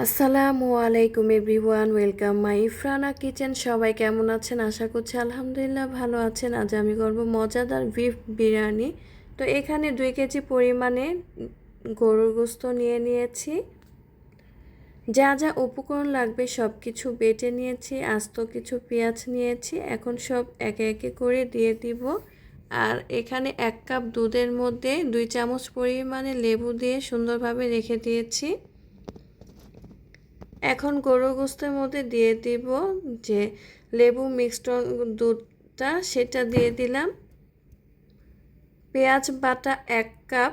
আসসালামু আলাইকুম everyone, welcome my Ifrana kitchen. সবাই কেমন আছেন? আশা করছি আলহামদুলিল্লাহ ভালো আছেন। আজ আমি করব মজাদার বিফ বিরিয়ানি। তো এখানে দুই কেজি পরিমাণে গরুর গোস্ত নিয়ে নিয়েছি। যা যা উপকরণ লাগবে সব কিছু বেটে নিয়েছি, আস্ত কিছু পেঁয়াজ নিয়েছি। এখন সব একে একে করে দিয়ে দিব। আর এখানে এক কাপ দুধের মধ্যে দুই চামচ পরিমাণে লেবু দিয়ে সুন্দরভাবে রেখে দিয়েছি। এখন গরু গোস্তের মধ্যে দিয়ে দিব যে লেবু মিক্সড দুধটা, সেটা দিয়ে দিলাম। পেঁয়াজ বাটা এক কাপ।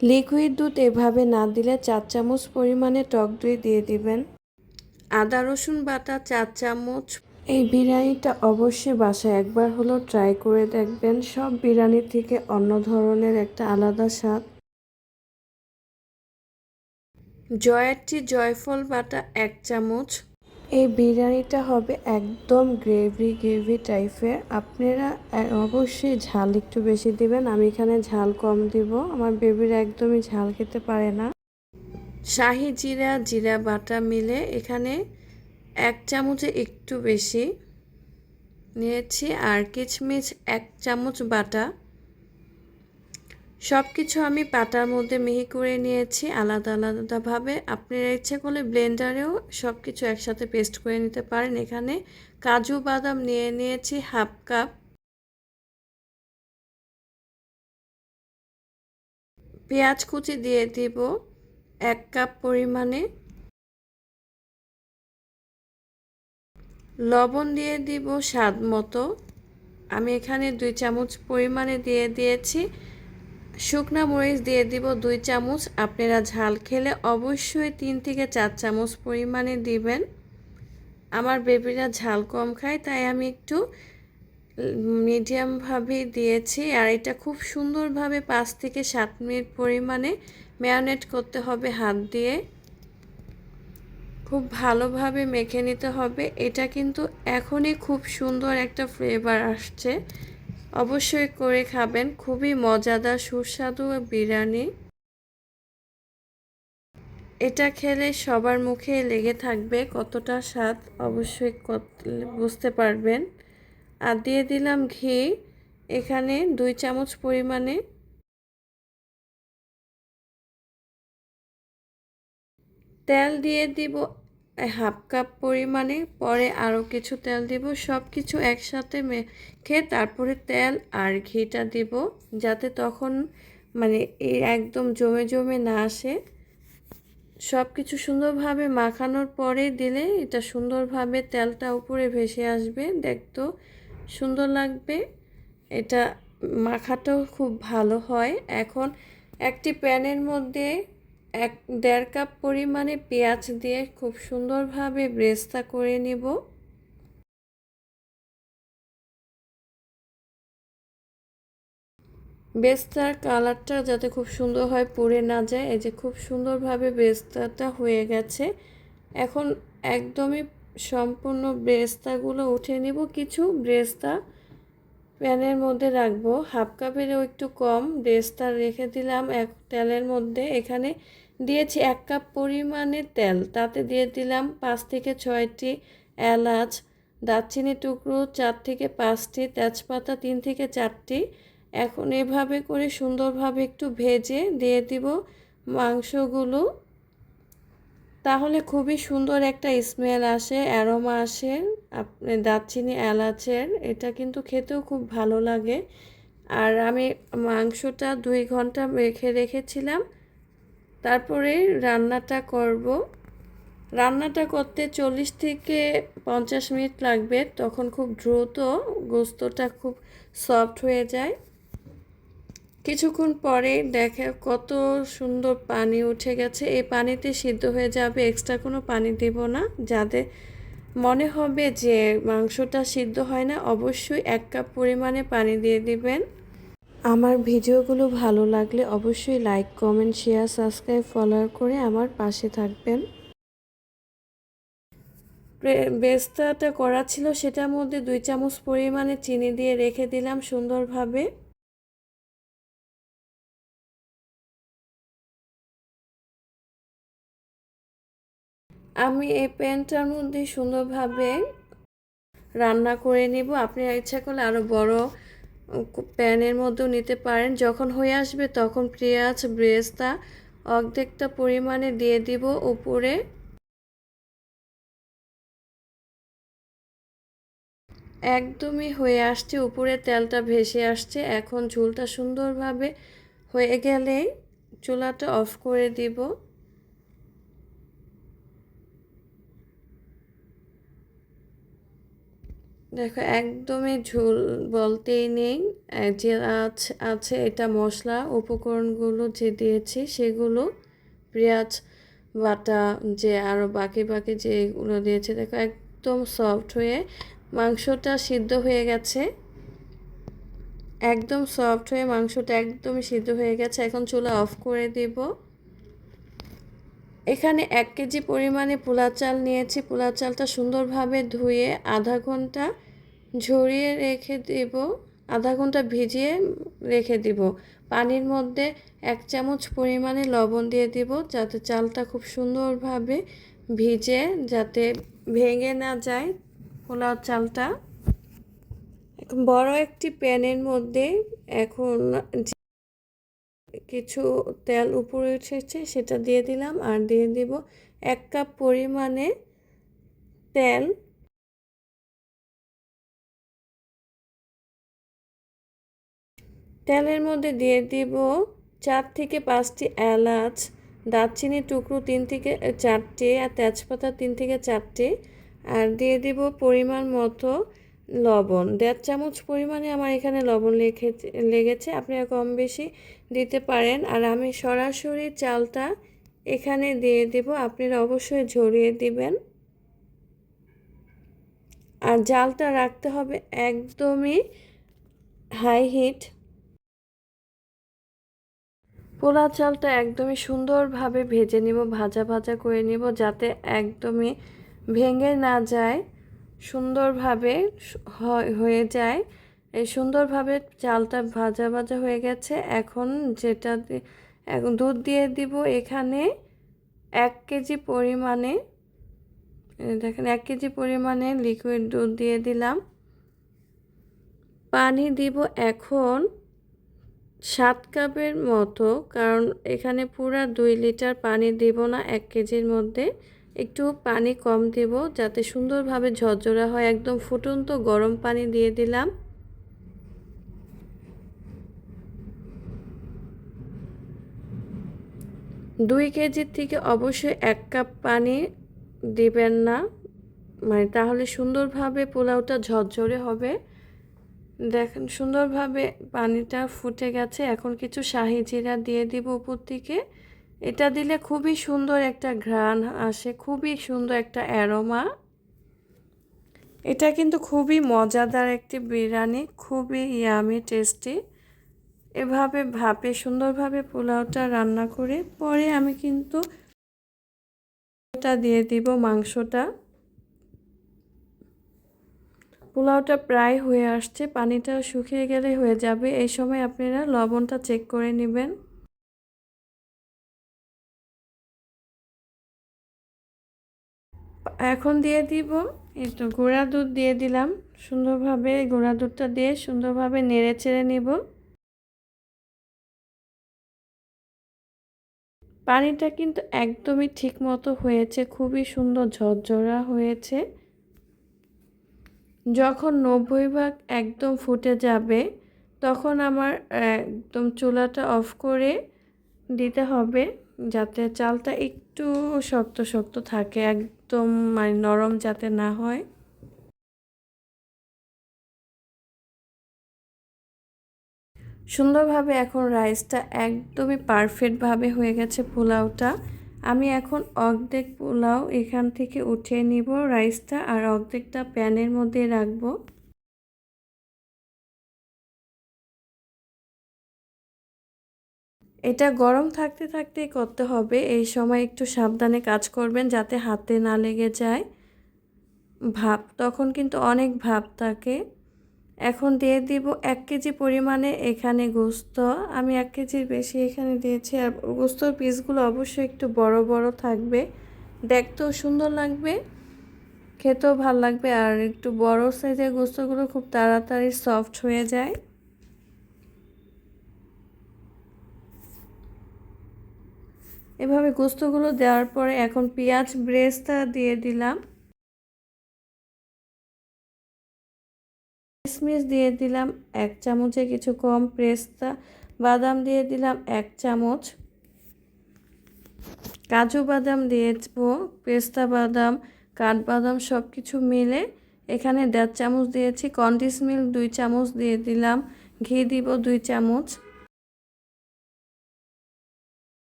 লিকুইড দুধ এভাবে না দিলে চার চামচ পরিমাণে টক দই দিয়ে দিবেন। আদা, রসুন বাটা চার চামচ। এই বিরিয়ানিটা অবশ্যই বাসায় একবার হলো ট্রাই করে দেখবেন। সব বিরিয়ানি থেকে অন্য ধরনের একটা আলাদা স্বাদ। জয়ারটি জয়ফল বাটা এক চামচ। এই বিরিয়ানিটা হবে একদম গ্রেভি গ্রেভি টাইপের আপনারা অবশ্যই ঝাল একটু বেশি দিবেন আমি এখানে ঝাল কম দিব। আমার বেবির একদমই ঝাল খেতে পারে না। শাহি জিরা জিরা বাটা মিলে এখানে এক চামচে একটু বেশি নিয়েছি। আর কিচমিচ এক চামচ বাটা। সব কিছু আমি পাটার মধ্যে মিহি করে নিয়েছি আলাদা আলাদাভাবে। আপনারা ইচ্ছে করলে ব্লেন্ডারেও সব কিছু একসাথে পেস্ট করে নিতে পারেন। এখানে কাজু বাদাম নিয়ে নিয়েছি হাফ কাপ। পেঁয়াজ কুচি দিয়ে দিব এক কাপ পরিমাণে। লবণ দিয়ে দিব স্বাদ মতো। আমি এখানে দুই চামচ পরিমাণে দিয়ে দিয়েছি। শুকনা মরিচ দিয়ে দিব দুই চামচ। আপনারা ঝাল খেলে অবশ্যই তিন থেকে চার চামচ পরিমাণে দিবেন। আমার বেবিরা ঝাল কম খায়, তাই আমি একটু মিডিয়ামভাবে দিয়েছি। আর এটা খুব সুন্দরভাবে পাঁচ থেকে সাত মিনিট পরিমাণে ম্যারিনেট করতে হবে হাত দিয়ে। খুব ভালোভাবে মেখে নিতে হবে। এটা কিন্তু এখনই খুব সুন্দর একটা ফ্লেভার আসছে। অবশ্যই করে খাবেন। খুবই মজাদার, সুস্বাদু বিরিয়ানি। এটা খেলে সবার মুখে লেগে থাকবে কতটা স্বাদ অবশ্যই বুঝতে পারবেন। আর দিয়ে দিলাম ঘি। এখানে দুই চামচ পরিমাণে তেল দিয়ে দিব হাফ কাপ পরিমাণে, পরে আরও কিছু তেল দিব সব কিছু একসাথে মেখে তারপরে তেল আর ঘিটা দিব, যাতে তখন মানে এই একদম জমে জমে না আসে। সব কিছু সুন্দরভাবে মাখানোর পরে দিলে এটা সুন্দরভাবে তেলটা উপরে ভেসে আসবে দেখতো সুন্দর লাগবে। এটা মাখাটাও খুব ভালো হয়। এখন একটি প্যানের মধ্যে এক দেড় কাপ পরিমাণে পেঁয়াজ দিয়ে খুব সুন্দরভাবে ব্রেস্তা করে নিব। বেস্তার কালারটা যাতে খুব সুন্দর হয় পরে না যায়, এই যে খুব সুন্দরভাবে বেস্তাটা হয়ে গেছে। এখন একদমই সম্পূর্ণ ব্রেস্তাগুলো উঠে নিব কিছু ব্রেস্তা। প্যানের মধ্যে রাখব। হাফ কাপেরও একটু কম। ব্রেস্তা রেখে দিলাম এক তেলের মধ্যে। এখানে দিয়েছি এক কাপ পরিমাণে তেল। তাতে দিয়ে দিলাম পাঁচ থেকে ছয়টি এলাচ দারচিনি টুকরো, চার থেকে পাঁচটি তেজপাতা, তিন থেকে চারটি। এখন এভাবে করে সুন্দরভাবে একটু ভেজে দিয়ে দিব মাংসগুলো। তাহলে খুবই সুন্দর একটা স্মেল আসে, অ্যারোমা আসে, আপনি দারচিনি, এলাচের, এটা কিন্তু খেতেও খুব ভালো লাগে। আর আমি মাংসটা দুই ঘণ্টা রেখে রেখেছিলাম, তারপরে রান্নাটা করব। রান্নাটা করতে চল্লিশ থেকে পঞ্চাশ মিনিট লাগবে, তখন খুব দ্রুত গোস্তটা খুব সফট হয়ে যায়। কিছুক্ষণ পরে দেখে কত সুন্দর পানি উঠে গেছে। এই পানিতে সিদ্ধ হয়ে যাবে এক্সট্রা কোনো পানি দেব না। যাতে মনে হবে যে মাংসটা সিদ্ধ হয় না, অবশ্যই এক কাপ পরিমাণে পানি দিয়ে দিবেন। আমার ভিডিওগুলো ভালো লাগলে অবশ্যই like comment share subscribe follower করে আমার পাশে থাকবেন। বেস্তাটা করা ছিল সেটার মধ্যে দুই চামচ পরিমাণে চিনি দিয়ে রেখে দিলাম সুন্দরভাবে। আমি এই প্যানটার মধ্যে সুন্দরভাবে রান্না করে নিব। আপনি ইচ্ছা করলে আরও বড় প্যানের মধ্যেও নিতে পারেন। যখন হয়ে আসবে তখন পেঁয়াজ, ব্রেস্তা অর্ধেকটা পরিমাণে দিয়ে দিব উপরে। একদমই হয়ে আসছে, উপরে তেলটা ভেসে আসছে। এখন ঝুলটা সুন্দরভাবে হয়ে গেলেই চুলাটা অফ করে দিব। দেখো, একদমই ঝোল বলতেই নেই। যে আছে এটা মশলা, উপকরণগুলো যে দিয়েছি সেগুলো, পেঁয়াজ, বাটা, যে আরও বাকি বাকি যেগুলো দিয়েছে, দেখো একদম সফট হয়ে, মাংসটা সিদ্ধ হয়ে গেছে। একদম সফট হয়ে মাংসটা একদমই সিদ্ধ হয়ে গেছে। এখন চুলা অফ করে দিব। এখানে এক কেজি পরিমাণে পোলা চাল নিয়েছি। পোলা চালটা সুন্দরভাবে ধুয়ে আধা ঘণ্টা ঝরিয়ে রেখে দেব। আধা ঘণ্টা ভিজিয়ে রেখে দিব। পানির মধ্যে এক চামচ পরিমাণে লবণ দিয়ে দিব যাতে চালটা খুব সুন্দরভাবে ভিজে, যাতে ভেঙে না যায় পোলাও চালটা। বড় একটি প্যানের মধ্যে এখন কিছু তেল উপরে উঠেছে, সেটা দিয়ে দিলাম আর দিয়ে দিব এক কাপ পরিমাণে তেল। তেলের মধ্যে দিয়ে দিব চার থেকে পাঁচটি এলাচ দারচিনি টুকরো তিন থেকে চারটে আর তেজপাতা তিন থেকে চারটে। আর দিয়ে দিব পরিমাণ মতো লবণ। দেড় চামচ পরিমাণে আমার এখানে লবণ লেগে লেগেছে। আপনারা কম বেশি দিতে পারেন। আর আমি সরাসরি চালটা এখানে দিয়ে দেব। আপনারা অবশ্যই ঝরিয়ে দিবেন। আর জালটা রাখতে হবে একদমই হাই হিট পোলা চালটা একদমই সুন্দরভাবে ভেজে নিব, ভাজা ভাজা করে নিব, যাতে একদমই ভেঙে না যায়। সুন্দরভাবে হয়ে যায়। এই সুন্দরভাবে চালটা ভাজা ভাজা হয়ে গেছে। এখন যেটা এখন দুধ দিয়ে দিব এখানে এক কেজি পরিমাণে দেখেন, এক কেজি পরিমাণে লিকুইড দুধ দিয়ে দিলাম। পানি দিব এখন সাত কাপের মতো, কারণ এখানে পুরা দুই লিটার পানি দিব না এক কেজির মধ্যে। একটু পানি কম দেব যাতে সুন্দরভাবে ঝরঝরা হয়। একদম ফুটন্ত গরম পানি দিয়ে দিলাম। দুই কেজির থেকে অবশ্যই এক কাপ পানি দিবেন না। মানে তাহলে সুন্দরভাবে পোলাওটা ঝরঝরে হবে। দেখেন সুন্দরভাবে পানিটা ফুটে গেছে। এখন কিছু শাহি জিরা দিয়ে দিব উপর থেকে। এটা দিলে খুবই সুন্দর একটা ঘ্রাণ আসে, খুবই সুন্দর একটা অ্যারোমা। এটা কিন্তু খুবই মজাদার একটি বিরিয়ানি, খুবই ইয়ামি, টেস্টি। এভাবে ভাপে, সুন্দরভাবে পোলাওটা রান্না করে পরে আমি কিন্তু ওটা দিয়ে দিব মাংসটা। পোলাওটা প্রায় হয়ে আসছে পানিটা শুকিয়ে গেলে হয়ে যাবে। এই সময় আপনারা লবণটা চেক করে নেবেন। এখন দিয়ে দিব একটু গুঁড়া দুধ দিয়ে দিলাম। সুন্দরভাবে গুঁড়া দুধটা দিয়ে সুন্দরভাবে নেড়ে চেড়ে নিব। পানিটা কিন্তু একদমই ঠিক মতো হয়েছে, খুবই সুন্দর ঝরঝরা হয়েছে। যখন নব্বই ভাগ একদম ফুটে যাবে, তখন আমার একদম চুলাটা অফ করে দিতে হবে, যাতে চালটা একটু শক্ত শক্ত থাকে একদম মানে নরম যাতে না হয়। সুন্দরভাবে এখন রাইসটা একদমই পারফেক্টভাবে হয়ে গেছে পোলাওটা। আমি এখন অর্ধেক পোলাও এখান থেকে উঠিয়ে নিব রাইসটা আর অর্ধেকটা প্যানের মধ্যে রাখব। এটা গরম থাকতে থাকতেই করতে হবে। এই সময় একটু সাবধানে কাজ করবেন যাতে হাতে না লেগে যায়। ভাপ, তখন কিন্তু অনেক ভাপ থাকে। এখন দিয়ে দিব এক কেজি পরিমাণে এখানে গোস্ত। আমি এক কেজির বেশি এখানে দিয়েছি। আর গোস্তর পিসগুলো অবশ্যই একটু বড় বড় থাকবে। দেখতেও সুন্দর লাগবে, খেতেও ভালো লাগবে। আর একটু বড় সাইজের গোস্তগুলো খুব তাড়াতাড়ি সফট হয়ে যায়। এভাবে গোস্তগুলো দেওয়ার পরে এখন পেঁয়াজ ব্রেস্তা দিয়ে দিলাম। কিশমিশ দিয়ে দিলাম এক চামচে কিছু কম পেস্তা বাদাম দিয়ে দিলাম এক চামচ। কাজু বাদাম দিয়ে দেবো, পেস্তা বাদাম, কাঠবাদাম সব কিছু মিলে। এখানে দেড় চামচ দিয়েছি কন্ডিস মিল্ক দুই চামচ দিয়ে দিলাম, ঘি দিব দুই চামচ।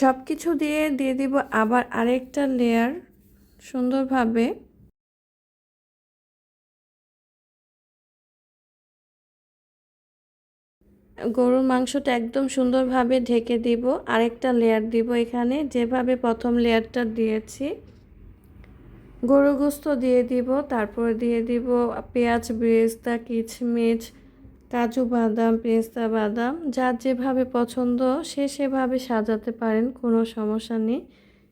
সব কিছু দিয়ে দিয়ে দিব আবার আরেকটা লেয়ার সুন্দরভাবে। গরুর মাংসটা একদম সুন্দরভাবে ঢেকে দিব, আরেকটা লেয়ার দিব এখানে, যেভাবে প্রথম লেয়ারটা দিয়েছি। গরু গোস্ত দিয়ে দিব, তারপর দিয়ে দিব পেঁয়াজ, বেরেস্তা, কিচমিচ কাজু বাদাম, পেস্তা বাদাম, যার যেভাবে পছন্দ, সে সেভাবে সাজাতে পারেন, কোনো সমস্যা নেই।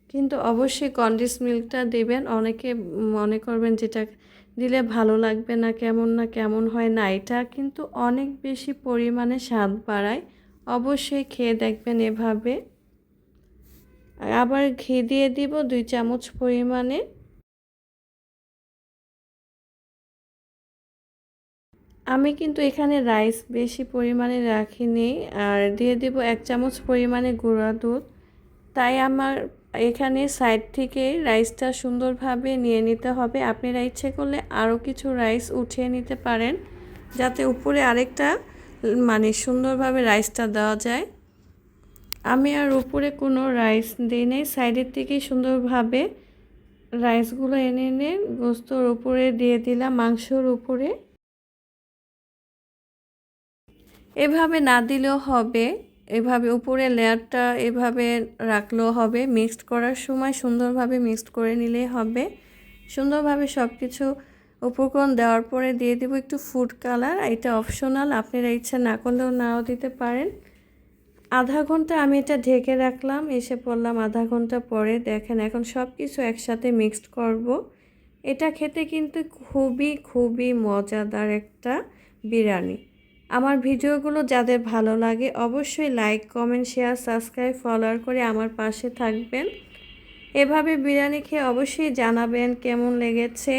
কিন্তু অবশ্যই কন্ডিস মিল্কটা দেবেন। অনেকে মনে করবেন যেটা দিলে ভালো লাগবে না, কেমন না, কেমন হয় না, এটা কিন্তু অনেক বেশি পরিমাণে স্বাদ বাড়ায়। অবশ্যই খেয়ে দেখবেন এভাবে। আবার ঘি দিয়ে দিব দুই চামচ পরিমাণে। আমি কিন্তু এখানে রাইস বেশি পরিমাণে রাখিনি আর দিয়ে দিব এক চামচ পরিমাণে গুঁড়া দুধ। তাই আমার এখানে সাইড থেকে রাইসটা সুন্দরভাবে নিয়ে নিতে হবে। আপনারা ইচ্ছে করলে আরও কিছু রাইস উঠিয়ে নিতে পারেন, যাতে উপরে আরেকটা মানে সুন্দরভাবে রাইসটা দেওয়া যায়। আমি আর উপরে কোনো রাইস দিই নেই। সাইডের থেকেই সুন্দরভাবে রাইসগুলো এনে এনে গোস্তর উপরে দিয়ে দিলাম, মাংসর উপরে। এভাবে না দিলেও হবে, এভাবে উপরে লেয়ারটা এভাবে রাখলেও হবে। মিক্সড করার সময় সুন্দরভাবে মিক্সড করে নিলেই হবে। সুন্দরভাবে সব কিছু উপকরণ দেওয়ার পরে দিয়ে দেবো একটু ফুড কালার। এটা অপশনাল, আপনারা ইচ্ছা না করলেও নাও দিতে পারেন। আধা ঘণ্টা আমি এটা ঢেকে রাখলাম, এসে পড়লাম আধা ঘণ্টা পরে। দেখেন, এখন সব কিছু একসাথে মিক্সড করব। এটা খেতে কিন্তু খুবই খুবই মজাদার একটা বিরিয়ানি। আমার ভিডিওগুলো যাদের ভালো লাগে অবশ্যই like comment share subscribe follower করে আমার পাশে থাকবেন। এভাবে বিরিয়ানি খেয়ে অবশ্যই জানাবেন কেমন লেগেছে।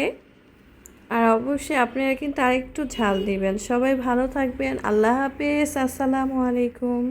আর অবশ্যই আপনারা কিন্তু আরেকটু ঝাল দিবেন। সবাই ভালো থাকবেন। আল্লাহ হাফেজ। আসসালামু আলাইকুম।